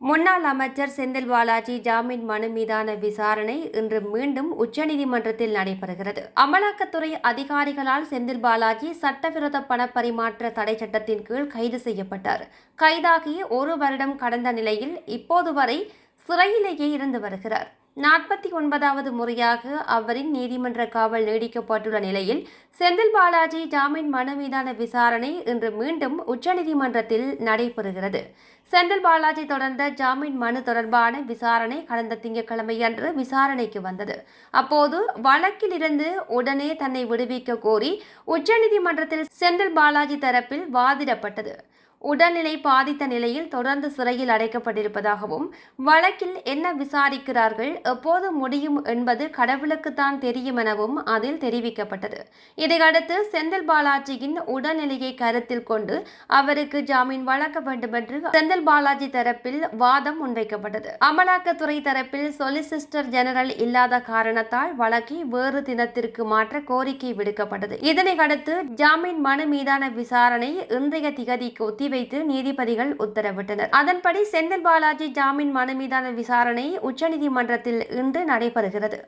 முன்னாள் அமைச்சர் செந்தில் பாலாஜி ஜாமீன் மனு மீதான விசாரணை இன்று மீண்டும் உச்சநீதிமன்றத்தில் நடைபெறுகிறது. அமலாக்கத்துறை அதிகாரிகளால் செந்தில் பாலாஜி சட்டவிரோத பண பரிமாற்ற தடை சட்டத்தின் கீழ் கைது செய்யப்பட்டார். கைதாகி ஒரு வருடம் கடந்த நிலையில் இப்போது வரை சிறையிலேயே இருந்து வருகிறார். நாற்பத்தி ஒன்பதாவது முறையாக அவரின் நீதிமன்ற காவல் நீடிக்கப்பட்டுள்ள நிலையில் செந்தில் பாலாஜி ஜாமீன் மனு மீதான விசாரணை இன்று மீண்டும் உச்சநீதிமன்றத்தில் நடைபெறுகிறது. செந்தில் பாலாஜி தொடர்ந்த ஜாமீன் மனு தொடர்பான விசாரணை கடந்த திங்கட்கிழமையன்று விசாரணைக்கு வந்தது. அப்போது வழக்கில் இருந்து உடனே தன்னை விடுவிக்க கோரி உச்சநீதிமன்றத்தில் செந்தில் பாலாஜி தரப்பில் வாதிடப்பட்டது. உடல்நிலை பாதித்த நிலையில் தொடர்ந்து சிறையில் அடைக்கப்பட்டிருப்பதாகவும் வழக்கில் என்ன விசாரிக்கிறார்கள் எப்போது முடியும் என்பது கடவுளுக்குத்தான் தெரியும் எனவும் அதில் தெரிவிக்கப்பட்டது. இதையடுத்து செந்தில் பாலாஜியின் உடல்நிலையை கருத்தில் கொண்டு அவருக்கு ஜாமீன் வழங்க வேண்டும் என்று செந்தில் பாலாஜி தரப்பில் வாதம் முன்வைக்கப்பட்டது. அமலாக்கத்துறை தரப்பில் சொலிசிஸ்டர் ஜெனரல் இல்லாத காரணத்தால் வழக்கை வேறு தினத்திற்கு மாற்ற கோரிக்கை விடுக்கப்பட்டது. இதனை அடுத்து ஜாமீன் மனு மீதான விசாரணை இன்றைய திகதிக்கு ஒத்திவைத்து நீதிபதிகள் உத்தரவிட்டனர். அதன்படி செந்தில் பாலாஜி ஜாமீன் மனு மீதான விசாரணை உச்சநீதிமன்றத்தில் இன்று நடைபெறுகிறது.